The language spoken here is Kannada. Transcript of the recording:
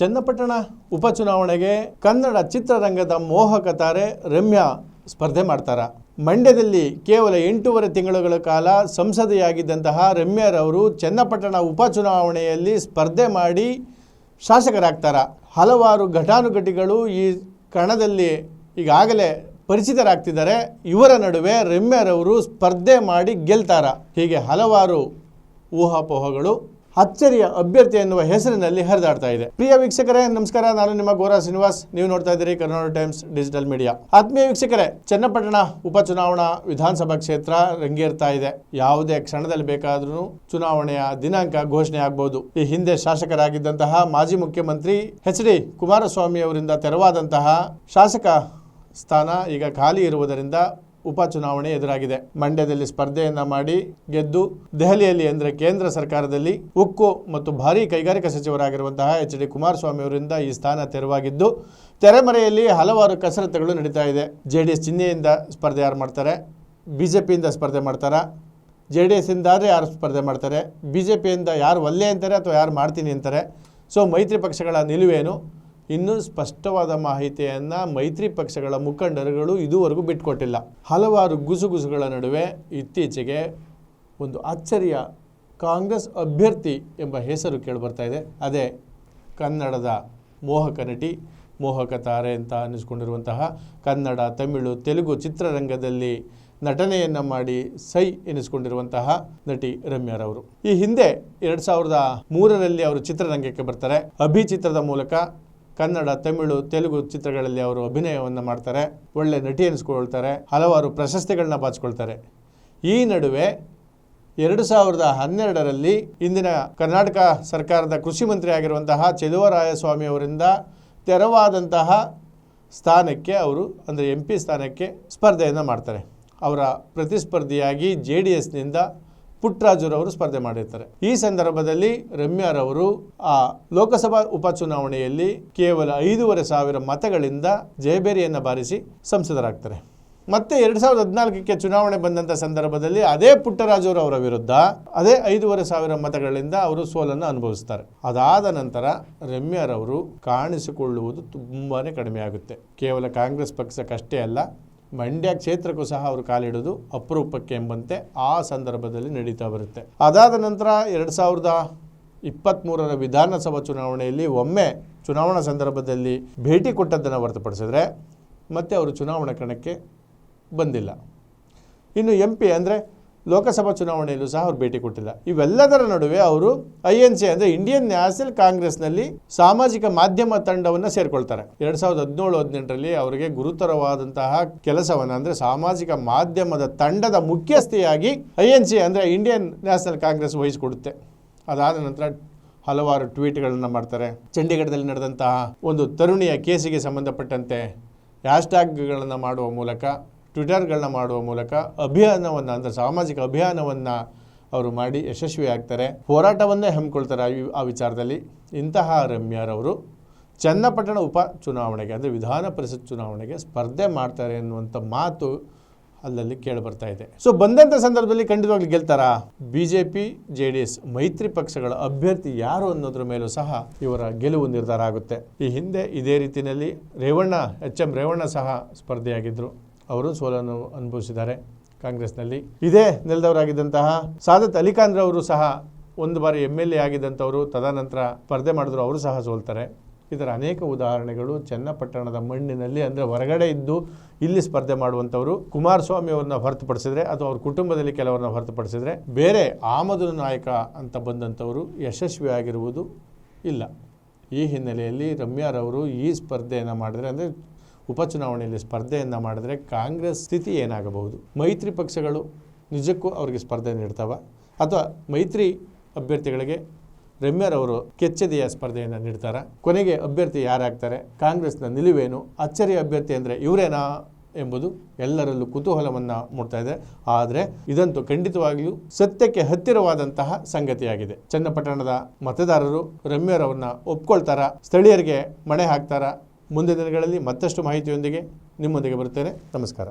ಚನ್ನಪಟ್ಟಣ ಉಪಚುನಾವಣೆಗೆ ಕನ್ನಡ ಚಿತ್ರರಂಗದ ಮೋಹಕ ತಾರೆ ರಮ್ಯಾ ಸ್ಪರ್ಧೆ ಮಾಡ್ತಾರ. ಮಂಡ್ಯದಲ್ಲಿ ಕೇವಲ ಎಂಟೂವರೆ ತಿಂಗಳುಗಳ ಕಾಲ ಸಂಸದೆಯಾಗಿದ್ದಂತಹ ರಮ್ಯಾರವರು ಚನ್ನಪಟ್ಟಣ ಉಪಚುನಾವಣೆಯಲ್ಲಿ ಸ್ಪರ್ಧೆ ಮಾಡಿ ಶಾಸಕರಾಗ್ತಾರ. ಹಲವಾರು ಘಟಾನುಘಟಿಗಳು ಈ ಕಣದಲ್ಲಿ ಈಗಾಗಲೇ ಪರಿಚಿತರಾಗ್ತಿದ್ದಾರೆ. ಇವರ ನಡುವೆ ರಮ್ಯಾರವರು ಸ್ಪರ್ಧೆ ಮಾಡಿ ಗೆಲ್ತಾರ. ಹೀಗೆ ಹಲವಾರು ಊಹಾಪೋಹಗಳು ಅಚ್ಚರಿಯ ಅಭ್ಯರ್ಥಿ ಎನ್ನುವ ಹೆಸರಿನಲ್ಲಿ ಹರಿದಾಡ್ತಾ ಇದೆ. ಪ್ರಿಯ ವೀಕ್ಷಕರೇ, ನಮಸ್ಕಾರ. ನಾನು ನಿಮ್ಮ ಗೋರಾ ಶ್ರೀನಿವಾಸ್. ನೀವು ನೋಡ್ತಾ ಇದ್ದೀರಿ ಕರ್ನಾಟಕ ಟೈಮ್ಸ್ ಡಿಜಿಟಲ್ ಮೀಡಿಯಾ. ಆತ್ಮೀಯ ವೀಕ್ಷಕರೇ, ಚನ್ನಪಟ್ಟಣ ಉಪಚುನಾವಣಾ ವಿಧಾನಸಭಾ ಕ್ಷೇತ್ರ ರಂಗೇರ್ತಾ ಇದೆ. ಯಾವುದೇ ಕ್ಷಣದಲ್ಲಿ ಬೇಕಾದ್ರೂ ಚುನಾವಣೆಯ ದಿನಾಂಕ ಘೋಷಣೆ ಆಗಬಹುದು ಈ ಹಿಂದೆ ಶಾಸಕರಾಗಿದ್ದಂತಹ ಮಾಜಿ ಮುಖ್ಯಮಂತ್ರಿ ಎಚ್ ಡಿ ಕುಮಾರಸ್ವಾಮಿ ಅವರಿಂದ ತೆರವಾದಂತಹ ಶಾಸಕ ಸ್ಥಾನ ಈಗ ಖಾಲಿ ಇರುವುದರಿಂದ ಉಪಚುನಾವಣೆ ಎದುರಾಗಿದೆ. ಮಂಡ್ಯದಲ್ಲಿ ಸ್ಪರ್ಧೆಯನ್ನ ಮಾಡಿ ಗೆದ್ದು ದೆಹಲಿಯಲ್ಲಿ ಅಂದರೆ ಕೇಂದ್ರ ಸರ್ಕಾರದಲ್ಲಿ ಉಕ್ಕು ಮತ್ತು ಭಾರೀ ಕೈಗಾರಿಕಾ ಸಚಿವರಾಗಿರುವಂತಹ ಎಚ್ ಡಿ ಕುಮಾರಸ್ವಾಮಿ ಅವರಿಂದ ಈ ಸ್ಥಾನ ತೆರವಾಗಿದ್ದು, ತೆರೆಮರೆಯಲ್ಲಿ ಹಲವಾರು ಕಸರತ್ತುಗಳು ನಡೀತಾ ಇದೆ. ಜೆ ಡಿ ಎಸ್ ಚಿಹ್ನೆಯಿಂದ ಸ್ಪರ್ಧೆ ಯಾರು ಮಾಡ್ತಾರೆ? ಬಿ ಜೆ ಪಿಯಿಂದ ಸ್ಪರ್ಧೆ ಮಾಡ್ತಾರಾ? ಜೆ ಡಿ ಎಸ್ಸಿಂದ ಆದರೆ ಯಾರು ಸ್ಪರ್ಧೆ ಮಾಡ್ತಾರೆ? ಬಿ ಜೆ ಪಿಯಿಂದ ಯಾರು ಒಲ್ಲೆ ಅಂತಾರೆ ಅಥವಾ ಯಾರು ಮಾಡ್ತೀನಿ ಅಂತಾರೆ? ಸೊ ಮೈತ್ರಿ ಪಕ್ಷಗಳ ನಿಲುವೇನು? ಇನ್ನೂ ಸ್ಪಷ್ಟವಾದ ಮಾಹಿತಿಯನ್ನು ಮೈತ್ರಿ ಪಕ್ಷಗಳ ಮುಖಂಡರುಗಳು ಇದುವರೆಗೂ ಬಿಟ್ಕೊಟ್ಟಿಲ್ಲ. ಹಲವಾರು ಗುಸುಗುಸುಗಳ ನಡುವೆ ಇತ್ತೀಚೆಗೆ ಒಂದು ಅಚ್ಚರಿಯ ಕಾಂಗ್ರೆಸ್ ಅಭ್ಯರ್ಥಿ ಎಂಬ ಹೆಸರು ಕೇಳಿಬರ್ತಾ ಇದೆ. ಅದೇ ಕನ್ನಡದ ಮೋಹಕ ನಟಿ, ಮೋಹಕ ತಾರೆ ಅಂತ ಅನ್ನಿಸ್ಕೊಂಡಿರುವಂತಹ ಕನ್ನಡ, ತಮಿಳು, ತೆಲುಗು ಚಿತ್ರರಂಗದಲ್ಲಿ ನಟನೆಯನ್ನು ಮಾಡಿ ಸೈ ಎನಿಸ್ಕೊಂಡಿರುವಂತಹ ನಟಿ ರಮ್ಯಾರವರು. ಈ ಹಿಂದೆ ಎರಡು ಸಾವಿರದ ಮೂರರಲ್ಲಿ ಅವರು ಚಿತ್ರರಂಗಕ್ಕೆ ಬರ್ತಾರೆ. ಅಭಿ ಚಿತ್ರದ ಮೂಲಕ ಕನ್ನಡ, ತಮಿಳು, ತೆಲುಗು ಚಿತ್ರಗಳಲ್ಲಿ ಅವರು ಅಭಿನಯವನ್ನು ಮಾಡ್ತಾರೆ, ಒಳ್ಳೆ ನಟಿ ಅನಿಸ್ಕೊಳ್ತಾರೆ ಹಲವಾರು ಪ್ರಶಸ್ತಿಗಳನ್ನ ಬಾಚಿಕೊಳ್ತಾರೆ. ಈ ನಡುವೆ ಎರಡು ಸಾವಿರದ ಹನ್ನೆರಡರಲ್ಲಿ ಇಂದಿನ ಕರ್ನಾಟಕ ಸರ್ಕಾರದ ಕೃಷಿ ಮಂತ್ರಿ ಆಗಿರುವಂತಹ ಚೆಲುವರಾಯಸ್ವಾಮಿ ಅವರಿಂದ ತೆರವಾದಂತಹ ಸ್ಥಾನಕ್ಕೆ ಅವರು, ಅಂದರೆ ಎಂ ಪಿ ಸ್ಥಾನಕ್ಕೆ ಸ್ಪರ್ಧೆಯನ್ನು ಮಾಡ್ತಾರೆ. ಅವರ ಪ್ರತಿಸ್ಪರ್ಧಿಯಾಗಿ ಜೆ ಡಿ ಎಸ್ನಿಂದ ಪುಟ್ಟರಾಜುರವರು ಸ್ಪರ್ಧೆ ಮಾಡಿರ್ತಾರೆ. ಈ ಸಂದರ್ಭದಲ್ಲಿ ರಮ್ಯಾರವರು ಆ ಲೋಕಸಭಾ ಉಪಚುನಾವಣೆಯಲ್ಲಿ ಕೇವಲ ಐದೂವರೆ ಸಾವಿರ ಮತಗಳಿಂದ ಜಯಬೇರಿಯನ್ನು ಬಾರಿಸಿ ಸಂಸದರಾಗ್ತಾರೆ. ಮತ್ತೆ ಎರಡು ಸಾವಿರದ ಹದಿನಾಲ್ಕಕ್ಕೆ ಚುನಾವಣೆ ಬಂದಂಥ ಸಂದರ್ಭದಲ್ಲಿ ಅದೇ ಪುಟ್ಟರಾಜುರವರ ವಿರುದ್ಧ ಅದೇ ಐದೂವರೆ ಸಾವಿರ ಮತಗಳಿಂದ ಅವರು ಸೋಲನ್ನು ಅನುಭವಿಸ್ತಾರೆ. ಅದಾದ ನಂತರ ರಮ್ಯಾರವರು ಕಾಣಿಸಿಕೊಳ್ಳುವುದು ತುಂಬಾ ಕಡಿಮೆ ಕೇವಲ ಕಾಂಗ್ರೆಸ್ ಪಕ್ಷಕ್ಕಷ್ಟೇ ಅಲ್ಲ ಮಂಡ್ಯ ಕ್ಷೇತ್ರಕ್ಕೂ ಸಹ ಅವರು ಕಾಲಿಡೋದು ಅಪರೂಪಕ್ಕೆ ಎಂಬಂತೆ ಆ ಸಂದರ್ಭದಲ್ಲಿ ನಡೀತಾ ಬರುತ್ತೆ. ಅದಾದ ನಂತರ ಎರಡು ಸಾವಿರದ ಇಪ್ಪತ್ತ್ಮೂರರ ವಿಧಾನಸಭಾ ಚುನಾವಣೆಯಲ್ಲಿ ಒಮ್ಮೆ ಚುನಾವಣಾ ಸಂದರ್ಭದಲ್ಲಿ ಭೇಟಿ ಕೊಟ್ಟದ್ದನ್ನು ಹೊರತುಪಡಿಸಿದ್ರೆ ಮತ್ತೆ ಅವರು ಚುನಾವಣಾ ಕಣಕ್ಕೆ ಬಂದಿಲ್ಲ. ಇನ್ನು ಎಂ ಪಿ ಅಂದರೆ ಲೋಕಸಭಾ ಚುನಾವಣೆಯಲ್ಲೂ ಸಹ ಅವರು ಭೇಟಿ ಕೊಟ್ಟಿಲ್ಲ. ಇವೆಲ್ಲದರ ನಡುವೆ ಅವರು ಐ ಎನ್ ಸಿ ಅಂದರೆ ಇಂಡಿಯನ್ ನ್ಯಾಷನಲ್ ಕಾಂಗ್ರೆಸ್ನಲ್ಲಿ ಸಾಮಾಜಿಕ ಮಾಧ್ಯಮ ತಂಡವನ್ನು ಸೇರಿಕೊಳ್ತಾರೆ. ಎರಡು ಸಾವಿರದ ಹದಿನೇಳು, ಹದಿನೆಂಟರಲ್ಲಿ ಅವರಿಗೆ ಗುರುತರವಾದಂತಹ ಕೆಲಸವನ್ನು ಅಂದರೆ ಸಾಮಾಜಿಕ ಮಾಧ್ಯಮದ ತಂಡದ ಮುಖ್ಯಸ್ಥೆಯಾಗಿ ಐ ಎನ್ ಸಿ ಅಂದರೆ ಇಂಡಿಯನ್ ನ್ಯಾಷನಲ್ ಕಾಂಗ್ರೆಸ್ ವಹಿಸಿಕೊಡುತ್ತೆ. ಅದಾದ ನಂತರ ಹಲವಾರು ಟ್ವೀಟ್ಗಳನ್ನು ಮಾಡ್ತಾರೆ. ಚಂಡೀಗಢದಲ್ಲಿ ನಡೆದಂತಹ ಒಂದು ತರುಣಿಯ ಕೇಸಿಗೆ ಸಂಬಂಧಪಟ್ಟಂತೆ ಹ್ಯಾಶ್ಟ್ಯಾಗ್ಗಳನ್ನು ಮಾಡುವ ಮೂಲಕ ಟ್ವಿಟರ್ಗಳನ್ನ ಮಾಡುವ ಮೂಲಕ ಅಭಿಯಾನವನ್ನು ಅಂದರೆ ಸಾಮಾಜಿಕ ಅಭಿಯಾನವನ್ನು ಅವರು ಮಾಡಿ ಯಶಸ್ವಿ ಆಗ್ತಾರೆ ಹೋರಾಟವನ್ನೇ ಹಮ್ಮಿಕೊಳ್ತಾರೆ ಆ ವಿಚಾರದಲ್ಲಿ. ಇಂತಹ ರಮ್ಯಾರವರು ಚನ್ನಪಟ್ಟಣ ಉಪ ಚುನಾವಣೆಗೆ ಅಂದರೆ ವಿಧಾನ ಪರಿಷತ್ ಚುನಾವಣೆಗೆ ಸ್ಪರ್ಧೆ ಮಾಡ್ತಾರೆ ಅನ್ನುವಂಥ ಮಾತು ಅಲ್ಲಲ್ಲಿ ಕೇಳಿಬರ್ತಾ ಇದೆ. ಸೊ ಬಂದಂಥ ಸಂದರ್ಭದಲ್ಲಿ ಖಂಡಿತವಾಗ್ಲೂ ಗೆಲ್ತಾರಾ? B J P J D S ಮೈತ್ರಿ ಪಕ್ಷಗಳ ಅಭ್ಯರ್ಥಿ ಯಾರು ಅನ್ನೋದ್ರ ಮೇಲೂ ಸಹ ಇವರ ಗೆಲುವು ನಿರ್ಧಾರ ಆಗುತ್ತೆ. ಈ ಹಿಂದೆ ಇದೇ ರೀತಿಯಲ್ಲಿ ರೇವಣ್ಣ, ಎಚ್ ಎಂ ರೇವಣ್ಣ ಸಹ ಸ್ಪರ್ಧೆಯಾಗಿದ್ದರು ಅವರು ಸೋಲನ್ನು ಅನುಭವಿಸಿದ್ದಾರೆ ಕಾಂಗ್ರೆಸ್ನಲ್ಲಿ. ಇದೇ ನೆಲದವರಾಗಿದ್ದಂತಹ ಸಾದತ್ ಅಲಿಖಾನ್ ಅವರು ಸಹ ಒಂದು ಬಾರಿ ಎಂ ಎಲ್ ಎ ಆಗಿದ್ದಂಥವರು, ತದನಂತರ ಸ್ಪರ್ಧೆ ಮಾಡಿದ್ರು, ಅವರು ಸಹ ಸೋಲ್ತಾರೆ. ಇದರ ಅನೇಕ ಉದಾಹರಣೆಗಳು ಚನ್ನಪಟ್ಟಣದ ಮಣ್ಣಿನಲ್ಲಿ ಅಂದರೆ ಹೊರಗಡೆ ಇದ್ದು ಇಲ್ಲಿ ಸ್ಪರ್ಧೆ ಮಾಡುವಂಥವರು ಕುಮಾರಸ್ವಾಮಿ ಅವ್ರನ್ನ ಹೊರತುಪಡಿಸಿದ್ರೆ ಅಥವಾ ಅವ್ರ ಕುಟುಂಬದಲ್ಲಿ ಕೆಲವರನ್ನ ಹೊರತುಪಡಿಸಿದ್ರೆ ಬೇರೆ ಆಮದು ನಾಯಕ ಅಂತ ಬಂದಂಥವರು ಯಶಸ್ವಿಯಾಗಿರುವುದು ಇಲ್ಲ. ಈ ಹಿನ್ನೆಲೆಯಲ್ಲಿ ರಮ್ಯಾರವರು ಈ ಸ್ಪರ್ಧೆಯನ್ನು ಮಾಡಿದರೆ ಅಂದರೆ ಉಪಚುನಾವಣೆಯಲ್ಲಿ ಸ್ಪರ್ಧೆಯನ್ನು ಮಾಡಿದ್ರೆ ಕಾಂಗ್ರೆಸ್ ಸ್ಥಿತಿ ಏನಾಗಬಹುದು? ಮೈತ್ರಿ ಪಕ್ಷಗಳು ನಿಜಕ್ಕೂ ಅವರಿಗೆ ಸ್ಪರ್ಧೆ ನೀಡ್ತಾವ? ಅಥವಾ ಮೈತ್ರಿ ಅಭ್ಯರ್ಥಿಗಳಿಗೆ ರಮ್ಯರವರು ಕೆಚ್ಚದೆಯ ಸ್ಪರ್ಧೆಯನ್ನು ನೀಡ್ತಾರ? ಕೊನೆಗೆ ಅಭ್ಯರ್ಥಿ ಯಾರಾಗ್ತಾರೆ? ಕಾಂಗ್ರೆಸ್ನ ನಿಲುವೇನು? ಅಚ್ಚರಿ ಅಭ್ಯರ್ಥಿ ಅಂದರೆ ಇವರೇನಾ ಎಂಬುದು ಎಲ್ಲರಲ್ಲೂ ಕುತೂಹಲವನ್ನು ಮೂಡ್ತಾ ಇದೆ. ಆದರೆ ಇದಂತೂ ಖಂಡಿತವಾಗಿಯೂ ಸತ್ಯಕ್ಕೆ ಹತ್ತಿರವಾದಂತಹ ಸಂಗತಿಯಾಗಿದೆ. ಚನ್ನಪಟ್ಟಣದ ಮತದಾರರು ರಮ್ಯರವ್ರನ್ನ ಒಪ್ಕೊಳ್ತಾರ? ಸ್ಥಳೀಯರಿಗೆ ಮಣೆ ಹಾಕ್ತಾರ? ಮುಂದಿನ ದಿನಗಳಲ್ಲಿ ಮತ್ತಷ್ಟು ಮಾಹಿತಿಯೊಂದಿಗೆ ನಿಮ್ಮೊಂದಿಗೆ ಬರುತ್ತೇನೆ. ನಮಸ್ಕಾರ.